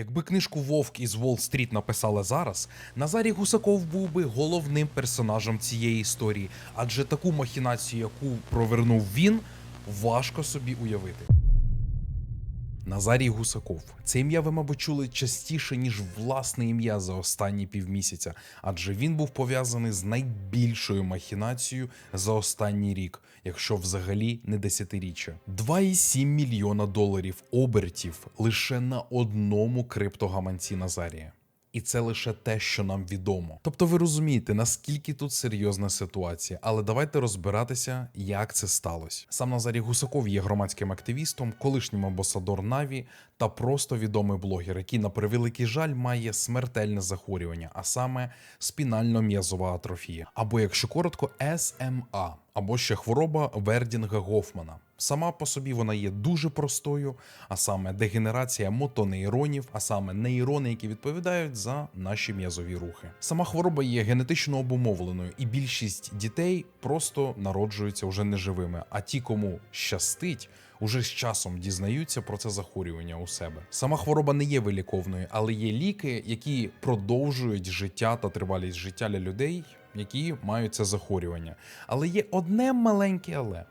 Якби книжку Вовк із Уолл-стріт написали зараз, Назарій Гусаков був би головним персонажем цієї історії, адже таку махінацію, яку провернув він, важко собі уявити. Назарій Гусаков. Це ім'я ви, мабуть, чули частіше, ніж власне ім'я за останні півмісяця, адже він був пов'язаний з найбільшою махінацією за останній рік, якщо взагалі не десятиріччя. 2,7 мільйона доларів обертів лише на одному криптогаманці Назарія. І це лише те, що нам відомо. Тобто ви розумієте, наскільки тут серйозна ситуація, але давайте розбиратися, як це сталося. Сам Назарій Гусаков є громадським активістом, колишнім амбасадор Наві та просто відомий блогер, який на превеликий жаль має смертельне захворювання, а саме спінально-м'язова атрофія, або якщо коротко, СМА, або ще хвороба Вердінга Гофмана. Сама по собі вона є дуже простою, а саме дегенерація мотонейронів, а саме нейрони, які відповідають за наші м'язові рухи. Сама хвороба є генетично обумовленою, і більшість дітей просто народжуються вже неживими. А ті, кому щастить, уже з часом дізнаються про це захворювання у себе. Сама хвороба не є виліковною, але є ліки, які продовжують життя та тривалість життя для людей, які мають це захворювання. Але є одне маленьке але.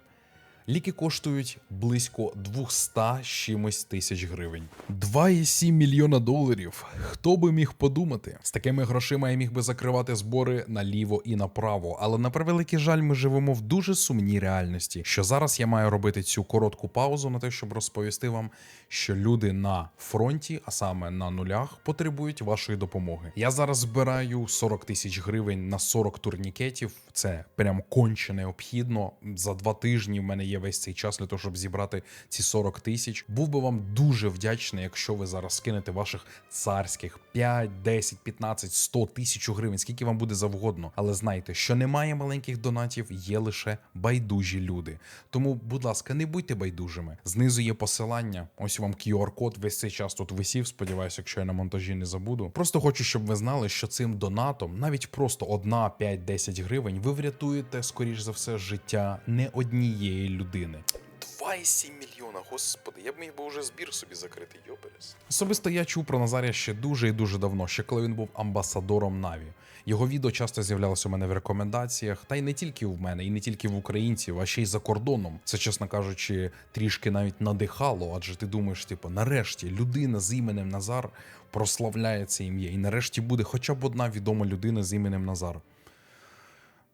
Ліки коштують близько 200 чимось тисяч гривень. 2,7 мільйона доларів. Хто би міг подумати? З такими грошима я міг би закривати збори наліво і направо. Але на превеликий жаль, ми живемо в дуже сумній реальності. Що зараз я маю робити цю коротку паузу на те, щоб розповісти вам, що люди на фронті, а саме на нулях, потребують вашої допомоги. Я зараз збираю 40 тисяч гривень на 40 турнікетів. Це прям конче необхідно. За два тижні в мене є весь цей час для того, щоб зібрати ці 40 тисяч. Був би вам дуже вдячний, якщо ви зараз скинете ваших царських 5, 10, 15, 100 тисяч гривень, скільки вам буде завгодно. Але знайте, що немає маленьких донатів, є лише байдужі люди. Тому, будь ласка, не будьте байдужими. Знизу є посилання. Ось вам QR-код. Весь цей час тут висів. Сподіваюся, якщо я на монтажі не забуду. Просто хочу, щоб ви знали, що цим донатом, навіть просто 1, 5, 10 гривень, ви врятуєте, скоріш за все, життя не однієї людини. 2,7 мільйона, господи, я б міг би вже збір собі закрити, йоперес. Особисто я чув про Назарія ще дуже і дуже давно, ще коли він був амбасадором Наві. Його відео часто з'являлося у мене в рекомендаціях, та й не тільки в мене, і не тільки в українців, а ще й за кордоном. Це, чесно кажучи, трішки навіть надихало, адже ти думаєш, типу, нарешті людина з іменем Назар прославляє це ім'я, і нарешті буде хоча б одна відома людина з іменем Назар.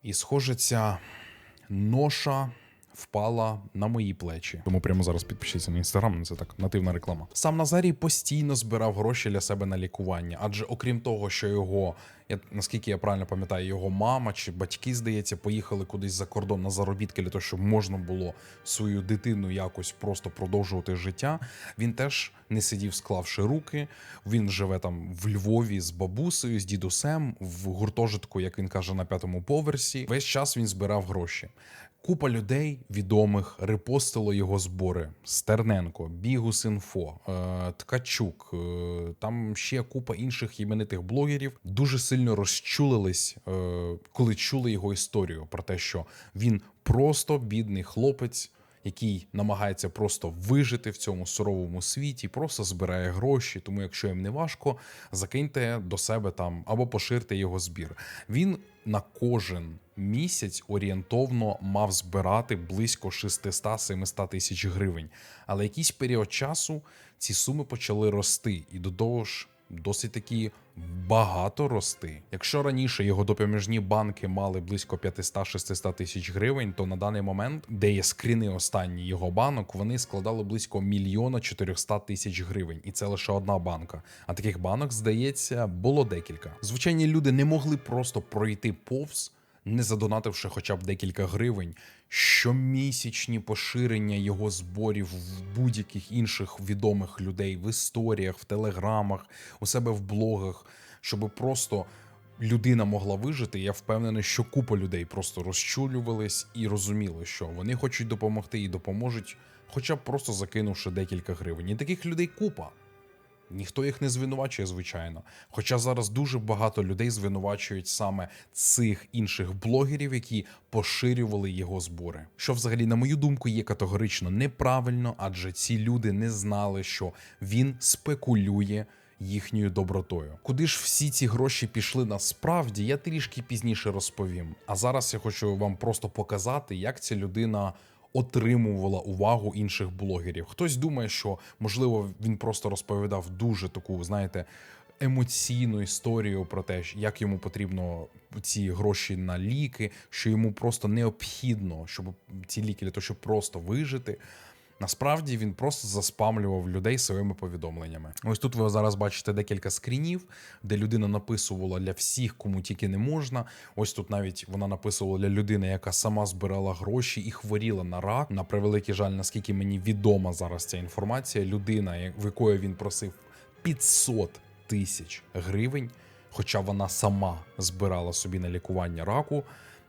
І схоже, ця ноша впала на мої плечі. Тому прямо зараз підпишіться на інстаграм. Це так нативна реклама. Сам Назарій постійно збирав гроші для себе на лікування, адже окрім того, що його, я наскільки я правильно пам'ятаю, його мама чи батьки, здається, поїхали кудись за кордон на заробітки для того, щоб можна було свою дитину якось просто продовжувати життя. Він теж не сидів, склавши руки. Він живе там в Львові з бабусею, з дідусем, в гуртожитку, як він каже, на п'ятому поверсі. Весь час він збирав гроші. Купа людей відомих репостило його збори: Стерненко, Бігус.Інфо, е, Ткачук, е, там ще купа інших іменитих блогерів дуже сильно розчулились, е, коли чули його історію про те, що він просто бідний хлопець. Який намагається просто вижити в цьому суровому світі, просто збирає гроші. Тому, якщо їм не важко, закиньте до себе там або поширте його збір. Він на кожен місяць орієнтовно мав збирати близько 600-700 тисяч гривень. Але якийсь період часу ці суми почали рости, і до того ж. Досить таки багато рости. Якщо раніше його допоміжні банки мали близько 500-600 тисяч гривень, то на даний момент, де є скріни останні його банок, вони складали близько мільйона 400 тисяч гривень, і це лише одна банка. А таких банок, здається, було декілька. Звичайні люди не могли просто пройти повз не задонативши хоча б декілька гривень, щомісячні поширення його зборів в будь-яких інших відомих людей в історіях, в телеграмах, у себе в блогах, щоб просто. Людина могла вижити, я впевнений, що купа людей просто розчулювались і розуміли, що вони хочуть допомогти і допоможуть, хоча б просто закинувши декілька гривень. І таких людей купа. Ніхто їх не звинувачує, звичайно. Хоча зараз дуже багато людей звинувачують саме цих інших блогерів, які поширювали його збори. Що взагалі, на мою думку, є категорично неправильно, адже ці люди не знали, що він спекулює їхньою добротою. Куди ж всі ці гроші пішли насправді, я трішки пізніше розповім. А зараз я хочу вам просто показати, як ця людина. Отримувала увагу інших блогерів. Хтось думає, що можливо він просто розповідав дуже таку, знаєте, емоційну історію про те, як йому потрібно ці гроші на ліки, що йому просто необхідно, щоб ці ліки для того, щоб просто вижити. Насправді він просто заспамлював людей своїми повідомленнями. Ось тут ви зараз бачите декілька скрінів, де людина написувала для всіх, кому тільки не можна. Ось тут навіть вона написувала для людини, яка сама збирала гроші і хворіла на рак. На превеликий жаль, наскільки мені відома зараз ця інформація. Людина, в якої він просив 500 тисяч гривень, хоча вона сама збирала собі на лікування раку.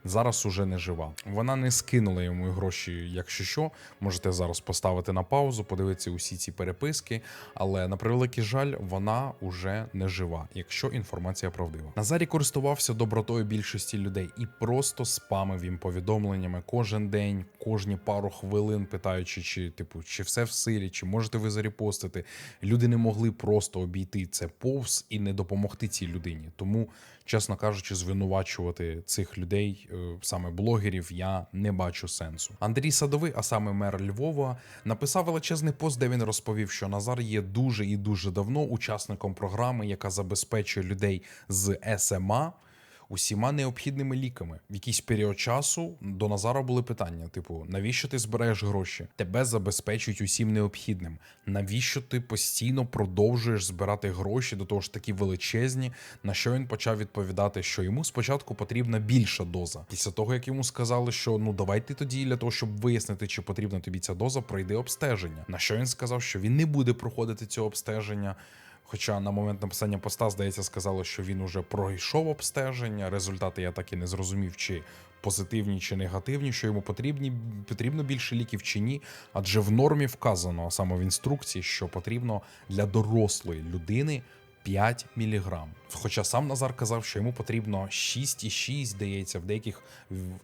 Зараз уже не жива. Вона не скинула йому гроші, якщо що. Можете зараз поставити на паузу, подивитися усі ці переписки. Але на превеликий жаль, вона уже не жива, якщо інформація правдива. Назарій користувався добротою більшості людей і просто спамив їм повідомленнями кожен день, кожні пару хвилин, питаючи, чи типу, чи все в силі, чи можете ви зарепостити. Люди не могли просто обійти це повз і не допомогти цій людині. Тому, чесно кажучи, звинувачувати цих людей, е, саме блогерів, я не бачу сенсу. Андрій Садовий, а саме мер Львова, написав величезний пост, де він розповів, що Назар є дуже і дуже давно учасником програми, яка забезпечує людей з СМА усіма необхідними ліками. В якийсь період часу до Назара були питання: типу, навіщо ти збираєш гроші? Тебе забезпечують усім необхідним. Навіщо ти постійно продовжуєш збирати гроші до того ж такі величезні? На що він почав відповідати, що йому спочатку потрібна більша доза. Після того як йому сказали, що ну давай ти тоді для того, щоб вияснити, чи потрібна тобі ця доза, пройди обстеження. На що він сказав, що він не буде проходити цього обстеження. Хоча на момент написання поста, здається, сказали, що він уже пройшов обстеження. Результати я так і не зрозумів, чи позитивні, чи негативні, що йому потрібні, потрібно більше ліків чи ні. Адже в нормі вказано саме в інструкції, що потрібно для дорослої людини 5 міліграм. Хоча сам Назар казав, що йому потрібно 6,6, здається, в деяких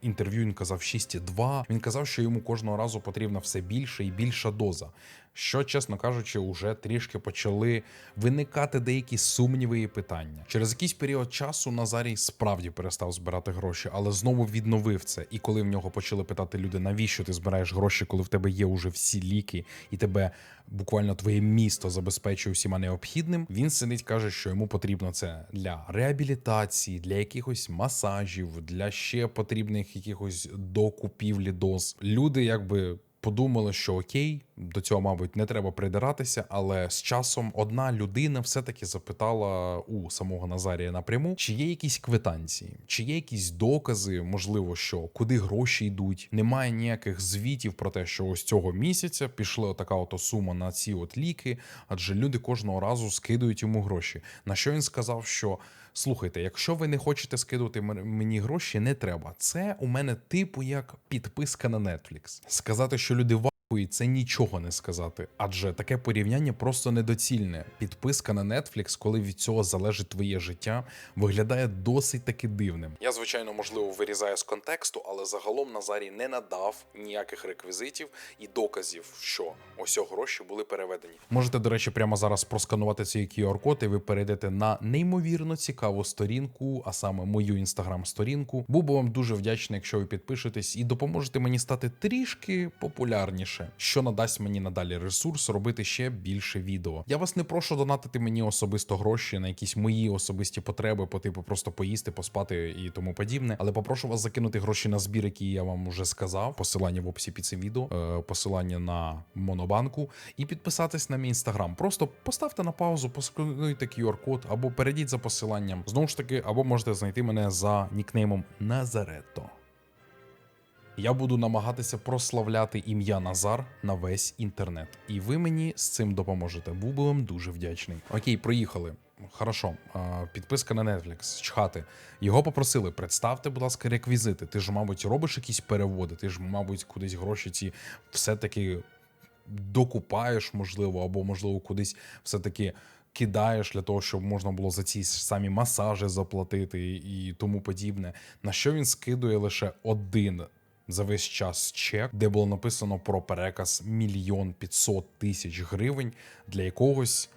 інтерв'ю він казав 6,2. Він казав, що йому кожного разу потрібна все більше і більша доза. Що, чесно кажучи, уже трішки почали виникати деякі сумніви і питання. Через якийсь період часу Назарій справді перестав збирати гроші, але знову відновив це. І коли в нього почали питати люди, навіщо ти збираєш гроші, коли в тебе є уже всі ліки, і тебе буквально твоє місто забезпечує всіма необхідним. Він сидить, каже, що йому потрібно це для реабілітації, для якихось масажів, для ще потрібних якихось докупівлі доз. Люди якби. Подумали, що окей, до цього, мабуть, не треба придиратися, але з часом одна людина все-таки запитала у самого Назарія напряму, чи є якісь квитанції, чи є якісь докази, можливо, що куди гроші йдуть. Немає ніяких звітів про те, що ось цього місяця пішла така ото сума на ці от ліки, адже люди кожного разу скидують йому гроші. На що він сказав, що слухайте, якщо ви не хочете скидувати мені гроші, не треба. Це у мене типу як підписка на Netflix. Сказати, що люди і це нічого не сказати, адже таке порівняння просто недоцільне. Підписка на Netflix, коли від цього залежить твоє життя, виглядає досить таки дивним. Я звичайно можливо вирізаю з контексту, але загалом Назарій не надав ніяких реквізитів і доказів, що ось гроші були переведені. Можете, до речі, прямо зараз просканувати цей QR-код, і ви перейдете на неймовірно цікаву сторінку, а саме мою інстаграм-сторінку. Був би вам дуже вдячний, якщо ви підпишетесь і допоможете мені стати трішки популярніше, що надасть мені надалі ресурс робити ще більше відео. Я вас не прошу донатити мені особисто гроші на якісь мої особисті потреби, по типу просто поїсти, поспати і тому подібне. Але попрошу вас закинути гроші на збір, який я вам вже сказав. Посилання в описі під цим відео, е, посилання на монобанку, і підписатись на мій інстаграм. Просто поставте на паузу, поскануйте QR-код або перейдіть за посиланням. Знову ж таки, або можете знайти мене за нікнеймом Назаретто. Я буду намагатися прославляти ім'я Назар на весь інтернет. І ви мені з цим допоможете. Був би вам дуже вдячний. Окей, проїхали. Хорошо, підписка на Netflix, чхати. Його попросили, представте, будь ласка, реквізити. Ти ж, мабуть, робиш якісь переводи, ти ж, мабуть, кудись гроші ці все-таки докупаєш, можливо, або, можливо, кудись все-таки кидаєш для того, щоб можна було за ці самі масажі заплатити і тому подібне. На що він скидує лише один за весь час чек, де було написано про переказ мільйон п'ятсот тисяч гривень для якогось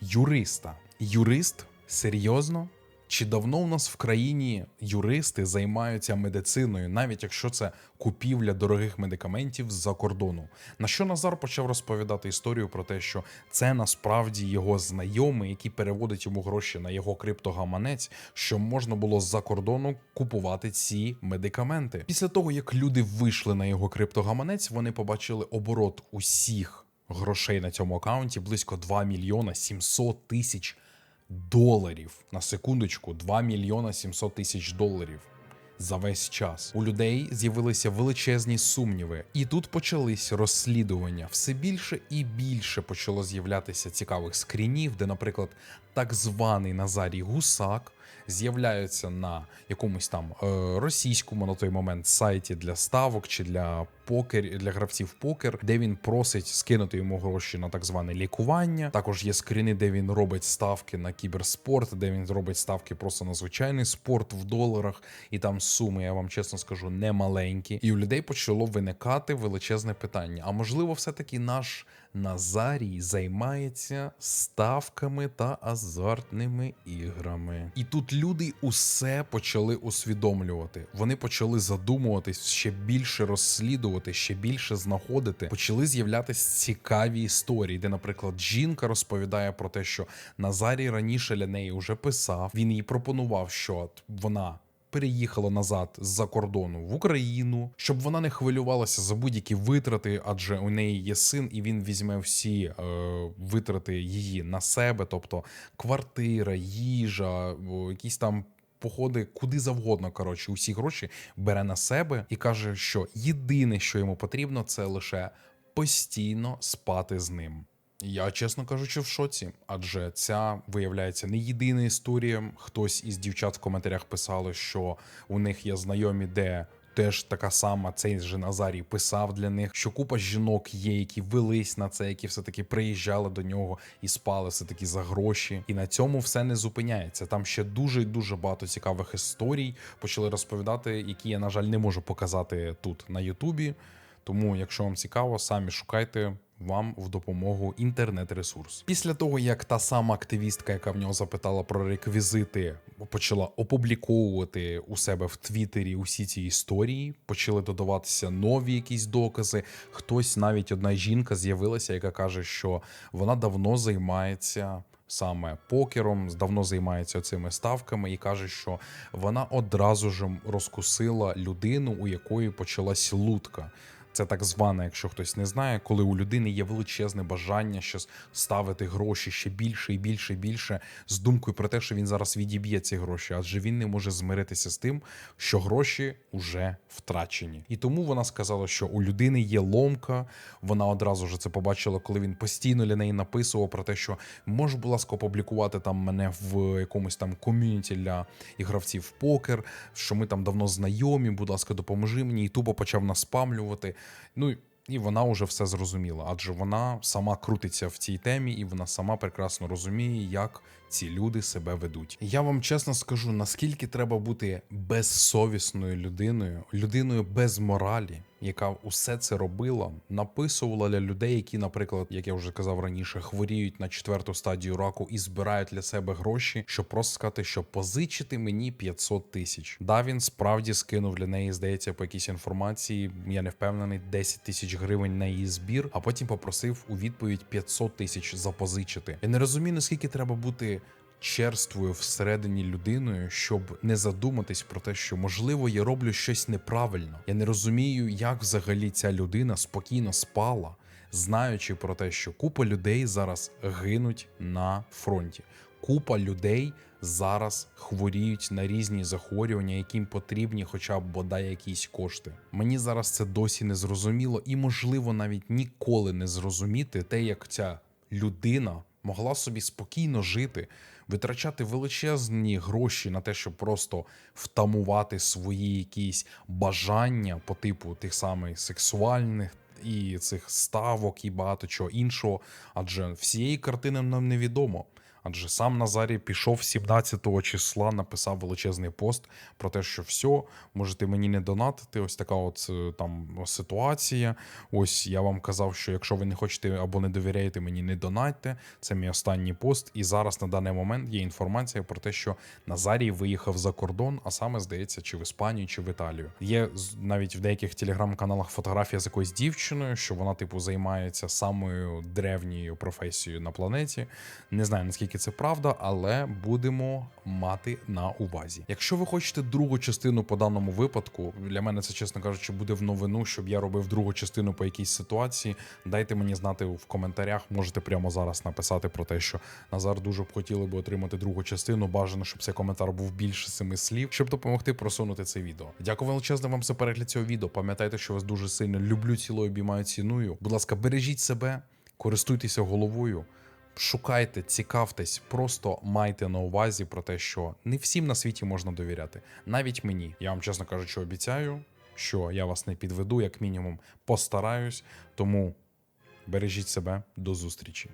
юриста. Юрист? Серйозно? Чи давно у нас в країні юристи займаються медициною, навіть якщо це купівля дорогих медикаментів з-за кордону? На що Назар почав розповідати історію про те, що це насправді його знайомий, який переводить йому гроші на його криптогаманець, що можна було з-за кордону купувати ці медикаменти. Після того, як люди вийшли на його криптогаманець, вони побачили оборот усіх грошей на цьому аккаунті близько 2 мільйона 700 тисяч доларів. На секундочку, 2 мільйона 700 тисяч доларів. За весь час у людей з'явилися величезні сумніви, і тут почались розслідування. Все більше і більше почало з'являтися цікавих скрінів, де, наприклад, так званий Назарій Гусак з'являється на якомусь там е, російському на той момент сайті для ставок чи для покер для гравців покер, де він просить скинути йому гроші на так зване лікування. Також є скріни, де він робить ставки на кіберспорт, де він робить ставки просто на звичайний спорт в доларах, і там суми, я вам чесно скажу, не маленькі. І у людей почало виникати величезне питання: а можливо, все-таки наш Назарій займається ставками та азартними іграми. І тут люди усе почали усвідомлювати. Вони почали задумуватись ще більше розслідувати, ще більше знаходити. Почали з'являтися цікаві історії, де, наприклад, жінка розповідає про те, що Назарій раніше для неї вже писав. Він їй пропонував, що вона переїхала назад з-за кордону в Україну, щоб вона не хвилювалася за будь-які витрати, адже у неї є син, і він візьме всі е, витрати її на себе, тобто квартира, їжа, якісь там. Походи куди завгодно, коротше, усі гроші бере на себе і каже, що єдине, що йому потрібно, це лише постійно спати з ним. Я, чесно кажучи, в шоці, адже ця виявляється не єдина історія. Хтось із дівчат в коментарях писали, що у них є знайомі, де теж така сама цей же Назарій писав для них, що купа жінок є, які велись на це, які все-таки приїжджали до нього і спали все-таки за гроші. І на цьому все не зупиняється. Там ще дуже і дуже багато цікавих історій почали розповідати, які я, на жаль, не можу показати тут на Ютубі. Тому, якщо вам цікаво, самі шукайте вам в допомогу інтернет-ресурс. Після того, як та сама активістка, яка в нього запитала про реквізити, почала опубліковувати у себе в Твіттері усі ці історії, почали додаватися нові якісь докази. Хтось, навіть одна жінка, з'явилася, яка каже, що вона давно займається. Саме покером давно займається цими ставками і каже, що вона одразу ж розкусила людину, у якої почалась лутка. Це так зване, якщо хтось не знає, коли у людини є величезне бажання щось ставити гроші ще більше і більше і більше з думкою про те, що він зараз відіб'є ці гроші, адже він не може змиритися з тим, що гроші вже втрачені. І тому вона сказала, що у людини є ломка. Вона одразу ж це побачила, коли він постійно для неї написував про те, що може, будь ласка, опублікувати там мене в якомусь там ком'юніті для ігравців в покер, що ми там давно знайомі. Будь ласка, допоможи мені, і тупо почав наспамлювати. Ну і вона вже все зрозуміла, адже вона сама крутиться в цій темі, і вона сама прекрасно розуміє, як ці люди себе ведуть. Я вам чесно скажу, наскільки треба бути безсовісною людиною, людиною без моралі, яка усе це робила, написувала для людей, які, наприклад, як я вже казав раніше, хворіють на четверту стадію раку і збирають для себе гроші, щоб просто сказати, що позичити мені 500 тисяч. Да, він справді скинув для неї, здається, по якійсь інформації. Я не впевнений, 10 тисяч гривень на її збір, а потім попросив у відповідь 500 тисяч запозичити. Я не розумію, наскільки треба бути черствою всередині людиною, щоб не задуматись про те, що можливо я роблю щось неправильно. Я не розумію, як взагалі ця людина спокійно спала, знаючи про те, що купа людей зараз гинуть на фронті. Купа людей зараз хворіють на різні захворювання, яким потрібні, хоча б бодай якісь кошти. Мені зараз це досі не зрозуміло, і можливо навіть ніколи не зрозуміти те, як ця людина могла собі спокійно жити, витрачати величезні гроші на те, щоб просто втамувати свої якісь бажання по типу тих самих сексуальних. І цих ставок, і багато чого іншого, адже всієї картини нам невідомо. Адже сам Назарій пішов 17 числа, написав величезний пост про те, що все, можете мені не донатити. Ось така от е, там ситуація. Ось я вам казав, що якщо ви не хочете або не довіряєте мені, не донатьте. Це мій останній пост. І зараз на даний момент є інформація про те, що Назарій виїхав за кордон, а саме здається, чи в Іспанію, чи в Італію. Є навіть в деяких телеграм-каналах фотографія з якоюсь дівчиною, що вона, типу, займається самою древньою професією на планеті. Не знаю наскільки це правда, але будемо мати на увазі. Якщо ви хочете другу частину по даному випадку, для мене це, чесно кажучи, буде в новину, щоб я робив другу частину по якійсь ситуації. Дайте мені знати в коментарях. Можете прямо зараз написати про те, що Назар дуже б хотіли би отримати другу частину. Бажано, щоб цей коментар був більше семи слів, щоб допомогти просунути це відео. Дякую величезно вам за перегляд цього відео. Пам'ятайте, що вас дуже сильно люблю, цілою обіймаю, ціную. Будь ласка, бережіть себе, користуйтеся головою. Шукайте, цікавтесь, просто майте на увазі про те, що не всім на світі можна довіряти. Навіть мені. Я вам чесно кажучи, обіцяю, що я вас не підведу, як мінімум, постараюсь. Тому бережіть себе до зустрічі.